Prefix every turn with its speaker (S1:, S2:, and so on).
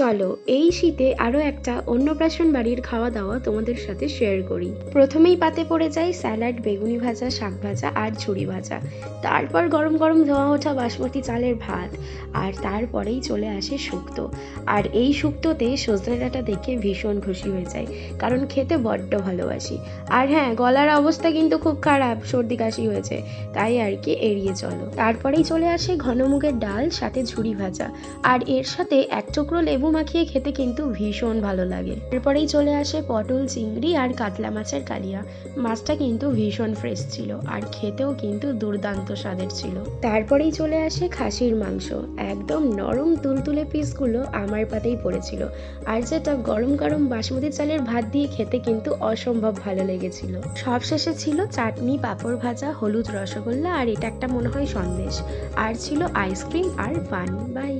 S1: চলো, এই শীতে আরও একটা অন্নপ্রাশন বাড়ির খাওয়া দাওয়া তোমাদের সাথে শেয়ার করি। প্রথমেই পাতে পড়ে যায় স্যালাড, বেগুনি ভাজা, শাক ভাজা আর ঝুড়ি ভাজা। তারপর গরম গরম ধোয়া ওঠা বাসমতি চালের ভাত আর তারপরেই চলে আসে শুক্তো। আর এই শুক্তোতে সজনে ডাঁটা দেখে ভীষণ খুশি হয়ে যায় কারণ খেতে বড্ড ভালোবাসি। আর হ্যাঁ গলার অবস্থা কিন্তু খুব খারাপ, সর্দি কাশি হয়েছে, তাই আর কি এড়িয়ে চলো। তারপরেই চলে আসে ঘন মুগের ডাল, সাথে ঝুড়ি ভাজা। আর এর সাথে এক টুকরো লেবু মাখিয়ে খেতে কিন্তু ভীষণ ভালো লাগে। এরপরেই চলে আসে পটল, চিংড়ি আর কাতলা মাছের কালিয়া। মাছটা কিন্তু ভীষণ ফ্রেশ ছিল আর খেতেও কিন্তু দুর্দান্ত স্বাদের ছিল। তারপরেই চলে আসে খাসির মাংস। একদম নরম তুলতুলে পিসগুলো আমার পাতেই পড়েছিল। আর যেটা গরম গরম বাসমতি চালের ভাত দিয়ে খেতে কিন্তু অসম্ভব ভালো লেগেছিল। সবশেষে ছিল চাটনি, পাঁপড় ভাজা, হলুদ রসগোল্লা আর এটা একটা মনে হয় সন্দেশ। আর ছিল আইসক্রিম আর পান বাই